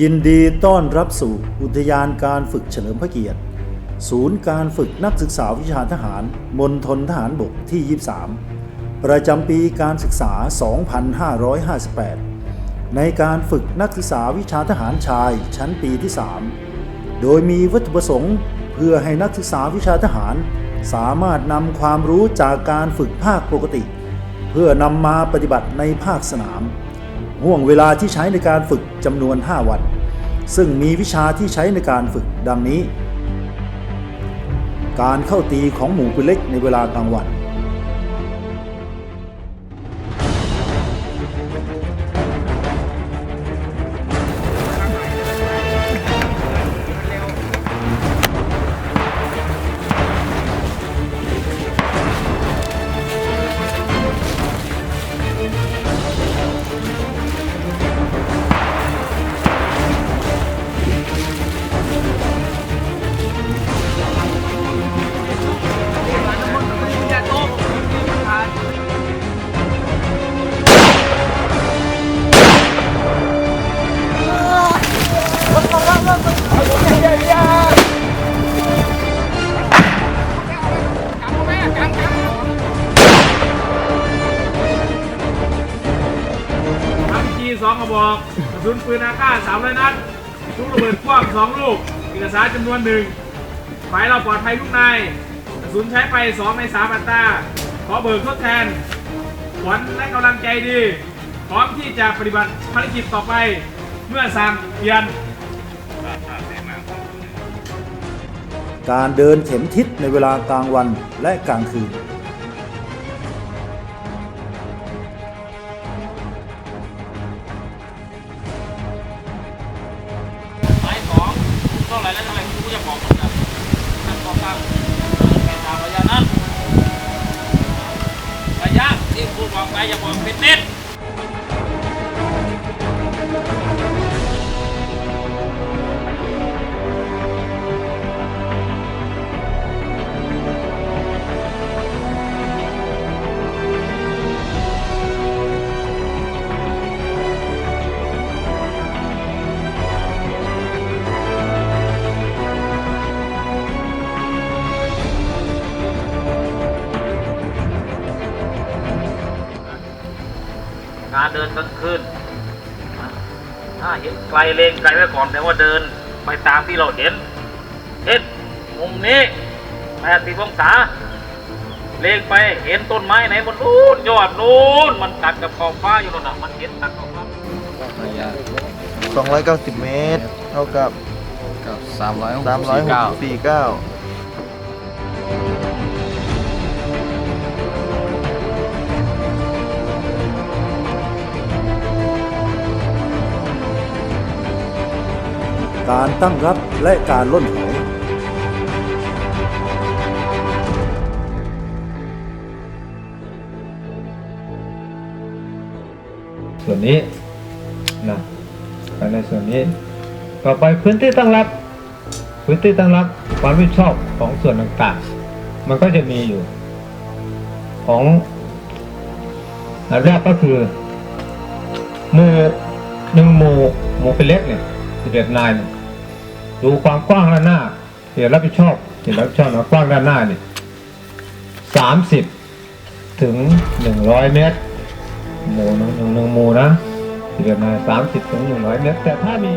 ยินดีต้อนรับสู่อุทยานการฝึกเฉลิมพระเกียรติ ศูนย์การฝึกนักศึกษาวิชาทหารมณฑลทหารบกที่ 23 ประจำปีการศึกษา 2558 ในการฝึกนักศึกษาวิชาทหารชายชั้นปีที่ 3 โดยมีวัตถุประสงค์เพื่อให้นักศึกษาวิชาทหาร สามารถนำความรู้จากการฝึกภาคปกติ เพื่อนำมาปฏิบัติในภาคสนาม ห่วงเวลาที่ใช้ในการฝึกจำนวน 5 วัน ซึ่งมีวิชาที่ใช้ในการฝึกดังนี้ การเข้าตีของหมูปุเล็กในเวลากลางวัน สองกระบอกกระสุนปืนอาก้าสามร้อยนัดลูกระเบิดคว้างสองลูกเอกสารจำนวนหนึ่งฝ่ายเราปลอดภัยทุกนายกระสุนใช้ไปสองในสามอัตราขอเบิกทดแทนขวัญและกำลังใจดี พร้อมที่จะปฏิบัติภารกิจต่อไปเมื่อสั่งเปลี่ยนการเดินเข็มทิศในเวลากลางวันและกลางคืน หม้สองเท่าไหร่แล้วเท่าไหร่กูจะบอกกันนะนั่นก็ตามแค่ตามระยะนั้นระยะที่กูบอกไปอย่าบอกเป็นเม็ด เดินกลางคืนถ้าเห็นไกลเลงไกลไว้ก่อนแต่ว่าเดินไปตามที่เราเห็นเห็นมุมนี้แปดสิบองศาเลงไปเห็นต้นไม้ไหนบนนู้นยอดนู้นมันตัดกับขอบฟ้าอยู่แล้วนะมันเห็นตัดขอบฟ้า290 เมตร เท่ากับสามร้อยหกับเก้า การตั้งรับและการล่นถอยส่วนนี้นะภายในส่วนนี้ ต่อไปพื้นที่ตั้งรับ พื้นที่ตั้งรับความรับผิดชอบของส่วนต่างๆ มันก็จะมีอยู่ ของอันแรกก็คือหมู่หนึ่งหมู่หมู่เป็นเล็กเนี่ยสิบเอ็ดนายเนี่ย ดูความกว้างด้านหน้าเขตรับผิดชอบเขตรับผิดชอบนะกว้างด้านหน้านี่สามสิบถึงหนึ่งร้อยเมตรหมูหนึ่งหนึ่งหนึ่งหมูนะเดือนมาสามสิบถึงหนึ่งร้อยเมตรแต่ถ้ามี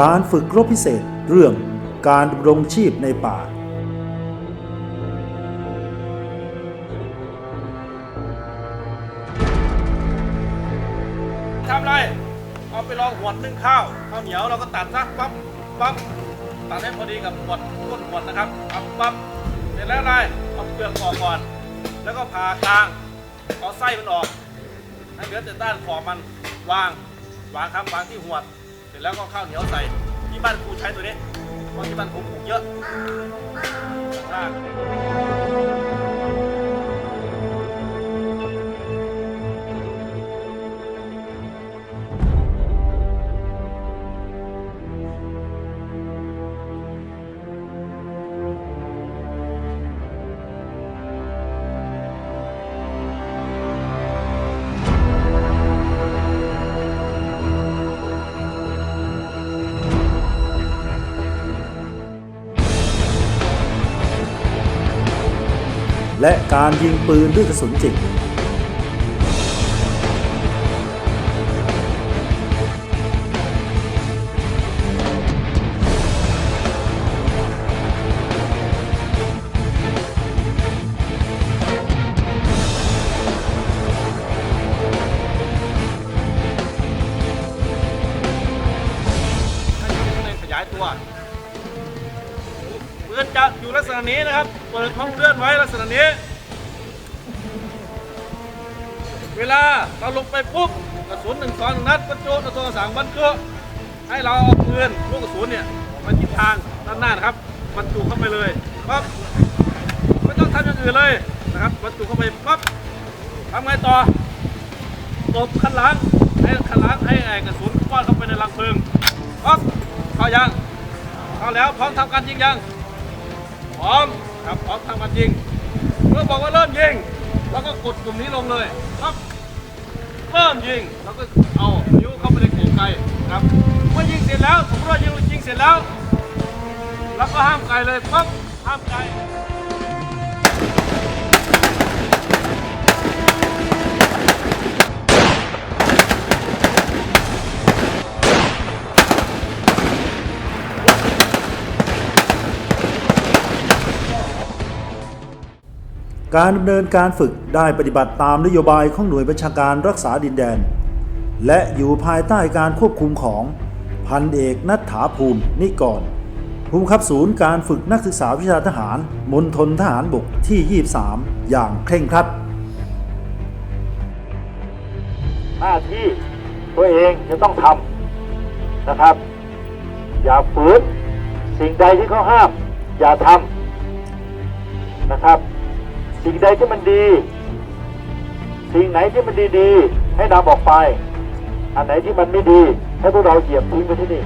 การฝึกรบพิเศษเรื่องการดำรงชีพในป่า ทำไร เอาไปลองหวดนึ่งข้าวข้าวเหนียวเราก็ตัดซะปั๊บปั๊บตัดให้พอดีกับหวดก้นหวดนะครับปั๊บปั๊บเสร็จแล้วอะไรเอาเปลือกออกก่อน แล้วก็ผ่ากลางเอาไส้มันออกให้เหลือแต่ด้านขอบมันวาง วางครับวางที่หวด ร็จแล้วก็ข้าวเหนียวใส่ที่บ้านครูใช้ตัวนี้เพราะที่บ้านผมปลูกเยอะข้างล่าง และการยิงปืนด้วยกระสุนจริง ณะนี้นะครับ เปิดท้องเลื่อนไว้ลักษณะนี้ เวลาเราลงไปปุ๊บกระสุนหนึ่งสองหนึ่งนัดบรรจุกระสุนสามบรรจุให้เราเอาปืนลูกกระสุนเนี่ยมาทิศทางด้านหน้านะครับบรรจุเข้าไปเลยปั๊บไม่ต้องทำอย่างอื่นเลยนะครับบรรจุเข้าไปปั๊บทำไงต่อตบคันหลังให้คันหลังให้ไอ้กระสุนป้อนเข้าไปในรังเพลิงปั๊บเข้ายังเข้าแล้วพร้อมทำการยิงยัง พร้อมครับพร้อมทำการยิงเมื่อบอกว่าเริ่มยิงเราก็กดกลุ่มนี้ลงเลยครับเริ่มยิงแล้วก็เอานิ้วเข้าไปในโขงไกลครับเมื่อยิงเสร็จแล้วสมมติว่ายิงยิงเสร็จแล้ว แล้วก็ห้ามไกลเลยปั๊บห้ามไกล การดำเนินการฝึกได้ปฏิบัติตามนโยบายของหน่วยบัญชาการรักษาดินแดน และอยู่ภายใต้การควบคุมของพันเอกนัทถาภูมินิกรภูมิคับศูนย์การฝึกนักศึกษาวิชาทหารมณฑลทหารบกที่ 23 อย่างเคร่งครัดหน้าที่ตัวเองจะต้องทำนะครับ อย่าฝืนสิ่งใดที่เขาห้าม อย่าทำนะครับ สิ่งใดที่มันดี สิ่งไหนที่มันดีๆ ให้นำออกไป อันไหนที่มันไม่ดี ให้พวกเราเหยียบทิ้งไปที่นี่